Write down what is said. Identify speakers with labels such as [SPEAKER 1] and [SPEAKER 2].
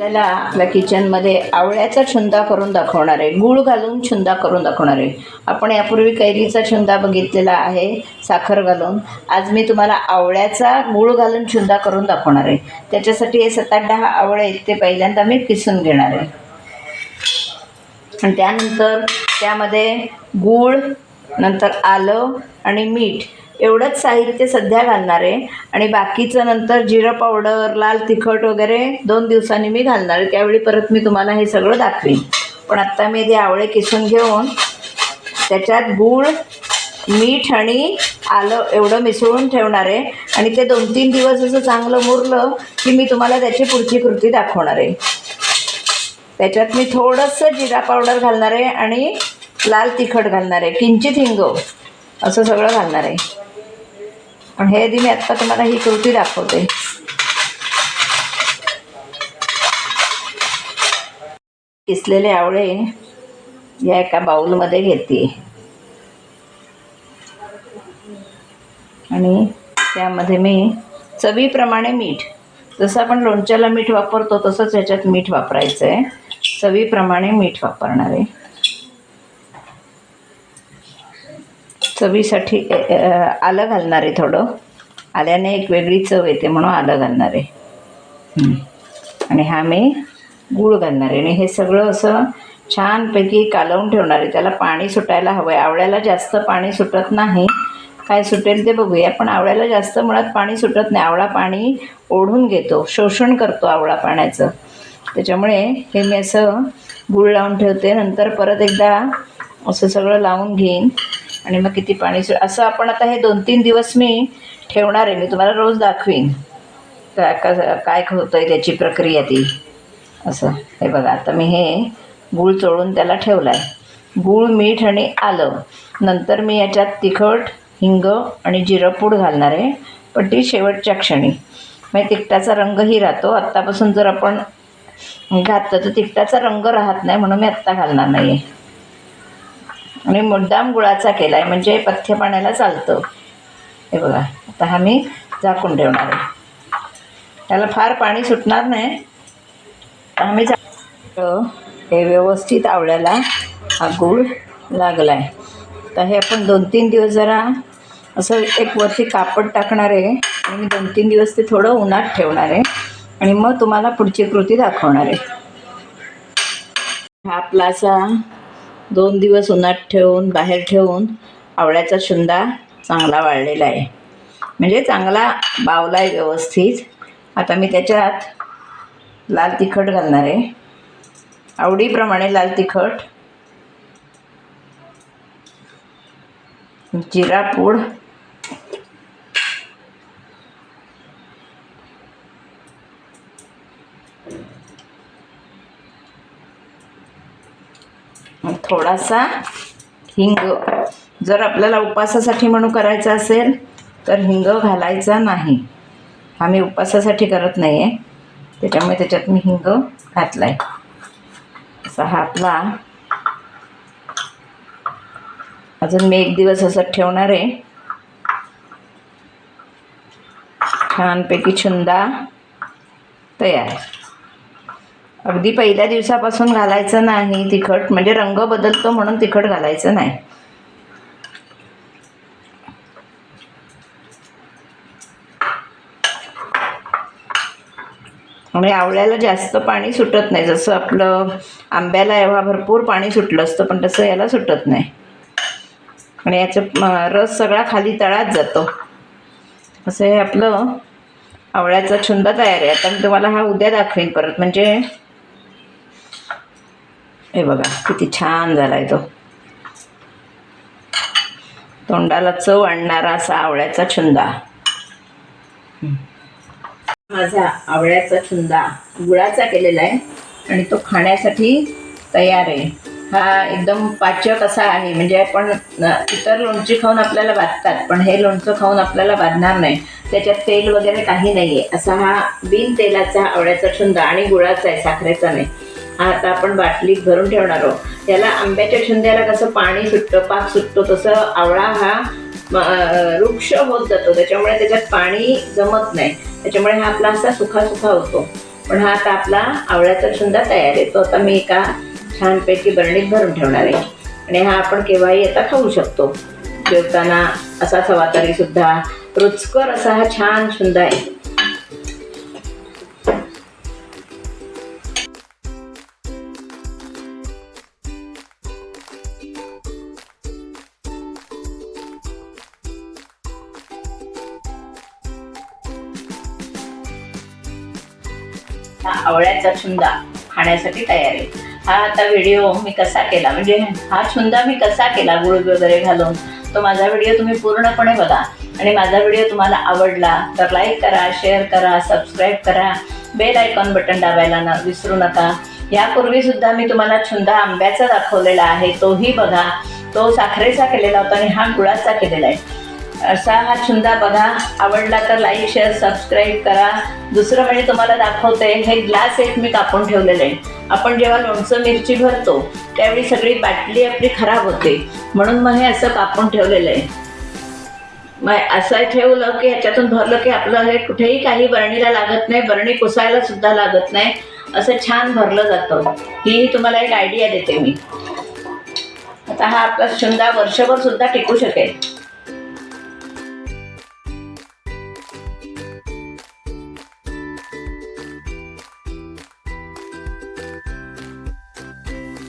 [SPEAKER 1] आपल्याला आपल्या किचनमध्ये आवळ्याचा छुंदा करून दाखवणार आहे. गूळ घालून छुंदा करून दाखवणार आहे. आपण यापूर्वी कैरीचा छुंदा बघितलेला आहे साखर घालून. आज मी तुम्हाला आवळ्याचा गूळ घालून छुंदा करून दाखवणार आहे. त्याच्यासाठी हे सात आठ दहा आवळे आहेत ते पहिल्यांदा मी किसून घेणार आहे. आणि त्यानंतर त्यामध्ये गूळ नंतर आलं आणि मीठ. एवढंच साहित्य सध्या घालणार आहे. आणि बाकीचं नंतर जिरं पावडर लाल तिखट वगैरे दोन दिवसांनी मी घालणार आहे. त्यावेळी परत मी तुम्हाला हे सगळं दाखवीन. पण आत्ता मी ते आवळे किसून घेऊन त्याच्यात गूळ मीठ आणि आलं एवढं मिसळून ठेवणार आहे. आणि ते दोन तीन दिवस असं चांगलं मुरलं की मी तुम्हाला त्याची पुढची कृती दाखवणार आहे. त्याच्यात मी थोडंसं जिरा पावडर घालणार आहे आणि लाल तिखट घालणार आहे किंचित हिंग असं सगळं घालणार आहे. पण हे आधी मी आत्ता तुम्हाला ही कृती दाखवते. किसलेले आवळे या एका बाऊलमध्ये घेते. आणि त्यामध्ये मी चवीप्रमाणे मीठ जसं आपण लोणच्याला मीठ वापरतो तसंच ह्याच्यात मीठ वापरायचं आहे चवीप्रमाणे मीठ वापरणार आहे. चवीसाठी आलं घालणार आहे थोडं. आल्याने एक वेगळी चव येते म्हणून आलं घालणार आहे. आणि हा मी गूळ घालणार आहे. आणि हे सगळं असं छानपैकी कालवून ठेवणार आहे. त्याला पाणी सुटायला हवं आहे आवळ्याला जास्त पाणी सुटत नाही. काय सुटेल ते बघूया. पण आवळ्याला जास्त मुळात पाणी सुटत नाही. आवळा पाणी ओढून घेतो. शोषण करतो आवळा पाण्याचं. त्याच्यामुळे हे मी असं गूळ लावून ठेवते. नंतर परत एकदा असं सगळं लावून घेईन. आणि मग किती पाणी सु असं आपण आता हे दोन तीन दिवस मी ठेवणार आहे. मी तुम्हाला रोज दाखवीन. काय का काय होतं आहे त्याची प्रक्रिया ती. असं. हे बघा आता मी हे गूळ चोळून त्याला ठेवला आहे गूळ मीठ आणि आलं. नंतर मी याच्यात तिखट हिंग आणि जिरपूड घालणार आहे. पण ती शेवटच्या क्षणी. म्हणजे तिखटाचा रंगही राहतो. आत्तापासून जर आपण घातलं तर तिखटाचा रंग राहत नाही म्हणून मी आत्ता घालणार नाही आहे आणि मुद्दाम गुळाचा केला आहे म्हणजे पथ्य पाण्याला चालतं. हे बघा आता हा मी झाकून ठेवणार आहे. त्याला फार पाणी सुटणार नाही. आम्ही मी झा हे व्यवस्थित आवळ्याला हा गूळ लागला आहे तर हे आपण दोन तीन दिवस जरा असं एक वरती कापड टाकणार आहे. आणि दोन तीन दिवस ते थोडं उन्हात ठेवणार आहे. आणि मग तुम्हाला पुढची कृती दाखवणार आहे. हा आपला असा दोन दिवस उन्हात ठेवून बाहेर ठेवून आवळ्याचा शुंदा चांगला वाळलेला आहे. म्हणजे चांगला बावला आहे व्यवस्थित. आता मी त्याच्यात लाल तिखट घालणार आहे. आवडीप्रमाणे लाल तिखट. जिरा पूड थोडासा हिंग जर आपल्याला उपासासाठी म्हणून करायचं असेल तर हिंग घालायचा नाही. हा मी उपासासाठी करत नाही आहे त्याच्यामुळे त्याच्यात मी हिंग घातला आहे असा हा आपला अजून मी एक दिवस असं ठेवणार आहे. छानपैकी छुंदा तयार अगदी पहिल्या दिवसापासून घालायचं नाही तिखट म्हणजे रंग बदलतो म्हणून तिखट घालायचं नाही. आणि आवळ्याला जास्त पाणी सुटत नाही जसं आपलं आंब्याला एव्हा भरपूर पाणी सुटलं असतं पण तसं याला सुटत नाही. आणि याचं रस सगळा खाली तळात जातो. असं हे आपलं आवळ्याचा छुंद तयार आहे. आता मी तुम्हाला हा उद्या दाखवेन परत. म्हणजे हे बघा किती छान झाला आहे तो. तोंडाला चव आणणारा असा आवळ्याचा छुंदा. माझा आवळ्याचा छुंदा गुळाचा केलेला आहे आणि तो खाण्यासाठी तयार आहे. हा एकदम पाचक असा आहे म्हणजे आपण इतर लोणची खाऊन आपल्याला बाधतात पण हे लोणचं खाऊन आपल्याला बाधणार नाही. त्याच्यात तेल वगैरे काही नाही आहे असा हा बिन तेलाचा आवळ्याचा छुंदा आणि गुळाचा आहे साखरेचा नाही. आता आपण बाटलीत भरून ठेवणार आहोत. त्याला आंब्याच्या छंद्याला कसं पाणी सुटतं पाक सुटतो तसं आवळा हा वृक्ष होत जातो. त्याच्यामुळे त्याच्यात पाणी जमत नाही. त्याच्यामुळे हा आपला असा सुखा सुखा होतो. पण हा आता आपला आवळ्याचा छंदा तयार आहे. तो आता मी एका छानपैकी बरणीत भरून ठेवणार आहे. आणि हा आपण केव्हाही आता खाऊ शकतो. जेवताना असा हवा तरी सुद्धा. रुचकर असा हा छान छंद आहे. हा आवळ्याचा छुंदा खाण्यासाठी तयार आहे. हा आता व्हिडिओ मी कसा केला? म्हणजे हा छुंदा मी कसा केला? गुळ वगैरे घालून? तो माझा व्हिडिओ तुम्ही पूर्णपणे बघा. आणि माझा व्हिडिओ तुम्हाला आवडला तर लाईक करा शेअर करा सबस्क्राईब करा. बेल आयकॉन बटन दाबायला न विसरू नका. यापूर्वी सुद्धा मी तुम्हाला छुंदा आंब्याचा दाखवलेला आहे. तोही बघा. तो साखरेचा केलेला होता आणि हा गुळाचा केलेला आहे. असा हा छुंदा बघा. आवडला तर लाईक शेअर सबस्क्राईब करा. दुसरं म्हणजे तुम्हाला दाखवते हे ग्लास एक मी कापून ठेवलेलं आहे. आपण जेव्हा लोणचं मिरची भरतो त्यावेळी सगळी बाटली आपली खराब होते. म्हणून मग हे असं कापून ठेवलेलं आहे. मग असं ठेवलं की ह्याच्यातून भरलं की आपलं हे कुठेही काही बरणीला लागत नाही बरणी पुसायला सुद्धा लागत नाही. असं छान भरलं जातं. ही तुम्हाला एक आयडिया देते मी. आता हा आपला छुंदा वर्षभर सुद्धा टिकू शकेल.